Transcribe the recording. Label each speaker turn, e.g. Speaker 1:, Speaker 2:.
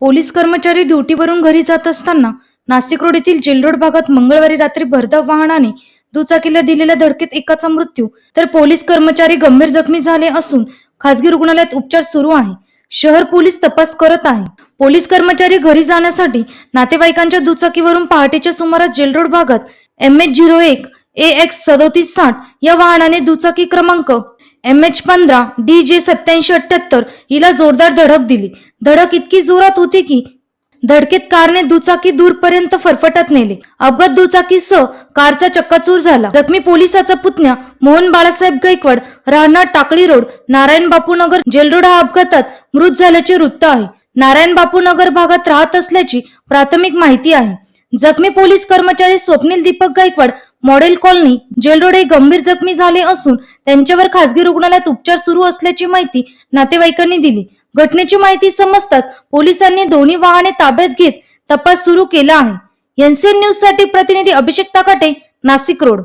Speaker 1: Police कर्मचारी ड्युटीवरून घरी जात असताना नाशिक रोड येथील जेलरोड भागात मंगळवारी रात्री भरधाव वाहनाने दुचाकीला दिलेल्या धडकेत एकाचा मृत्यू तर पोलीस कर्मचारी गंभीर जखमी झाले असून खासगी रुग्णालयात उपचार सुरू आहे. शहर पोलीस तपास करत आहे. पोलीस कर्मचारी घरी जाण्यासाठी नातेवाईकांच्या दुचाकीवरून पहाटेच्या सुमारास जेलरोड भागात एम एच झिरो एक ए एक्स सदोतीस साठ या वाहनाने दुचाकी क्रमांक एम एच पंधरा डी जे सत्याऐंशी अठ्याहत्तर हिला जोरदार धडक दिली. धडक इतकी जोरात होती की धडकेत कारने दुचाकी दूरपर्यंत फरफटत नेले. अपघात दुचाकीसह कारचा चक्काचूर झाला. जखमी पोलिसाचा पुतण्या मोहन बाळासाहेब गायकवाड राहणार Takali road Narayan Bapunagar jail road हा अपघातात मृत झाल्याचे वृत्त आहे. नारायण बापूनगर भागात राहत असल्याची प्राथमिक माहिती आहे. जखमी पोलीस कर्मचारी Swapnil Deepak Gaikwad model colony jail road हे गंभीर जखमी झाले असून त्यांच्यावर खासगी रुग्णालयात उपचार सुरू असल्याची माहिती नातेवाईकांनी दिली. घटनेची माहिती समजताच पोलिसांनी दोन्ही वाहने ताब्यात घेत तपास सुरू केला आहे. एनसीएन न्यूजसाठी प्रतिनिधी अभिषेक ताकाटे नाशिक रोड.